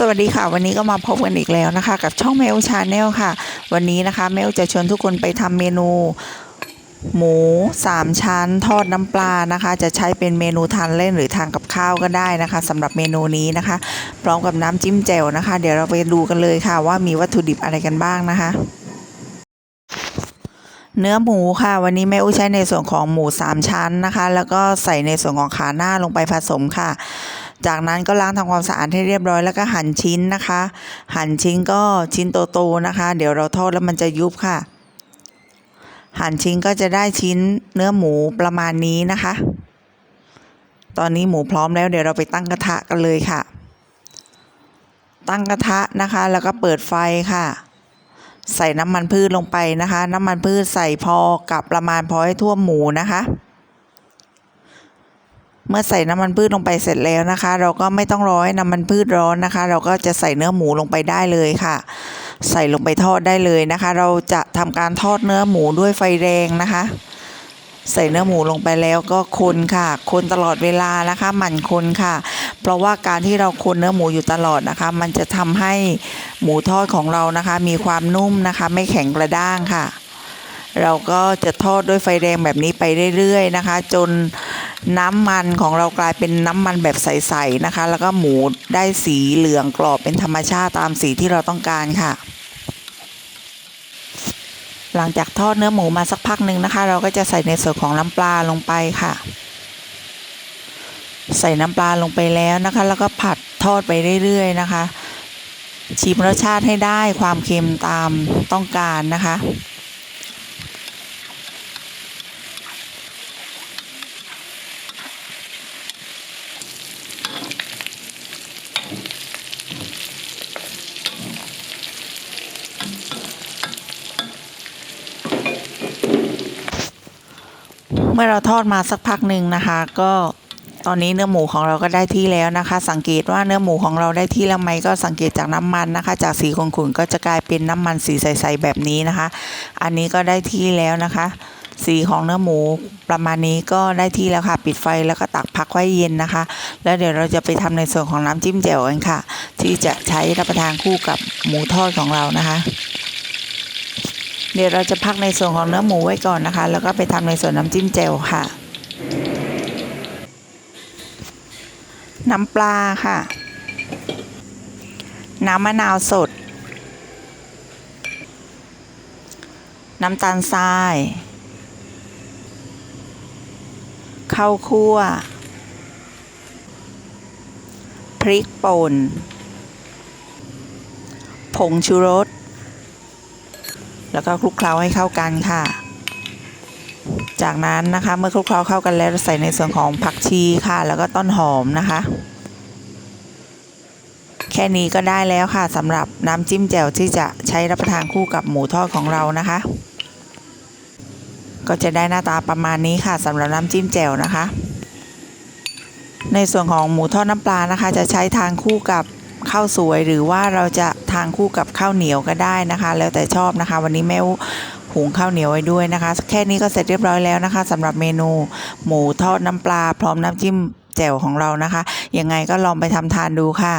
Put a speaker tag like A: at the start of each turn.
A: สวัสดีค่ะ วันนี้ก็มาพบกันอีกแล้วนะคะ กับช่องเมลชาแนลค่ะ วันนี้นะคะเมลจะชวนทุกคนไปทำเมนู หมูสามชั้นทอดน้ำปลานะคะ จะใช้เป็นเมนูทานเล่นหรือทานกับข้าวก็ได้นะคะสำหรับเมนูนี้นะคะ พร้อมกับน้ำจิ้มแจ่วนะคะ เดี๋ยวเราไปดูกันเลยค่ะว่ามีวัตถุดิบอะไรกันบ้างนะคะเนื้อหมูค่ะ วันนี้แม่อุ้ยใช้ในส่วนของหมูสามชั้นนะคะ แล้วก็ใส่ในส่วนของขาหน้าลงไปผสมค่ะ จากนั้นก็ล้างทำความสะอาดให้เรียบร้อยแล้วก็หั่นชิ้นนะคะ หั่นชิ้นก็ชิ้นโตๆนะคะ เดี๋ยวเราทอดแล้วมันจะยุบค่ะ หั่นชิ้นก็จะได้ชิ้นเนื้อหมูประมาณนี้นะคะ ตอนนี้หมูพร้อมแล้วเดี๋ยวเราไปตั้งกระทะกันเลยค่ะ ตั้งกระทะนะคะ แล้วก็เปิดไฟค่ะ ใส่น้ำมันพืชลงไปนะคะ น้ำมันพืชใส่พอกับประมาณพอให้ท่วมหมูนะคะ เมื่อใส่น้ำมันพืชลงไปเสร็จแล้วนะคะ เราก็ไม่ต้องรอให้น้ำมันพืชร้อนนะคะ เราก็จะใส่เนื้อหมูลงไปได้เลยค่ะ ใส่ลงไปทอดได้เลยนะคะ เราจะทำการทอดเนื้อหมูด้วยไฟแรงนะคะ ใส่เนื้อหมูลงไปแล้วก็คนค่ะ คนตลอดเวลานะคะหมั่นคนค่ะ เพราะว่าการที่เราคนเนื้อหมูอยู่ตลอดนะคะ มันจะทำให้หมูทอดของเรานะคะ มีความนุ่มนะคะ ไม่แข็งกระด้างค่ะ เราก็จะทอดด้วยไฟแรงแบบนี้ไปเรื่อยๆนะคะ จน น้ำมันของเรากลายเป็นน้ำมันแบบใสๆนะคะ แล้วก็หมูได้สีเหลืองกรอบเป็นธรรมชาติตามสีที่เราต้องการค่ะ หลังจากทอดเนื้อหมูมาสักพักหนึ่งนะคะ เราก็จะใส่ในส่วนของน้ำปลาลงไปค่ะ ใส่น้ำปลาลงไปแล้วนะคะ แล้วก็ผัดทอดไปเรื่อยๆนะคะ ชิมรสชาติให้ได้ความเค็มตามต้องการนะคะ เมื่อเราทอดมาสักพักหนึ่งนะคะ ก็ตอนนี้เนื้อหมูของเราก็ได้ที่แล้วนะคะ สังเกตว่าเนื้อหมูของเราได้ที่แล้วไหมก็สังเกตจากน้ำมันนะคะ จากสีขุ่นๆก็จะกลายเป็นน้ำมันสีใสๆแบบนี้นะคะ อันนี้ก็ได้ที่แล้วนะคะ สีของเนื้อหมูประมาณนี้ก็ได้ที่แล้วค่ะ ปิดไฟแล้วก็ตักพักไว้เย็นนะคะ แล้วเดี๋ยวเราจะไปทำในส่วนของน้ำจิ้มแจ่วกันค่ะ ที่จะใช้รับประทานคู่กับหมูทอดของเรานะคะ เดี๋ยวเราจะพักในส่วนของเนื้อหมูไว้ก่อนนะคะ แล้วก็ไปทำในส่วนน้ำจิ้มแจ่วค่ะ น้ำปลาค่ะ น้ำมะนาวสด น้ำตาลทรายข้าวคั่ว พริกป่น ผงชูรส แล้วก็คลุกเคล้าให้เข้ากันค่ะ จากนั้นนะคะเมื่อคลุกเคล้าเข้ากันแล้วใส่ในส่วนของผักชีค่ะ แล้วก็ต้นหอมนะคะ แค่นี้ก็ได้แล้วค่ะสำหรับน้ำจิ้มแจ่วที่จะใช้รับประทานคู่กับหมูทอดของเรานะคะ ก็จะได้หน้าตาประมาณนี้ค่ะสำหรับน้ำจิ้มแจ่วนะคะในส่วนของหมูทอดน้ำปลานะคะ จะใช้ทานคู่กับ ข้าวสวย หรือว่าเราจะทานคู่กับข้าวเหนียวก็ได้นะคะ แล้วแต่ชอบนะคะ วันนี้แม่หุงข้าวเหนียวไว้ด้วยนะคะ แค่นี้ก็เสร็จเรียบร้อยแล้วนะคะสำหรับเมนู หมูทอดน้ำปลา พร้อมน้ำจิ้มแจ่วของเรานะคะยังไงก็ลองไปทำทานดูค่ะ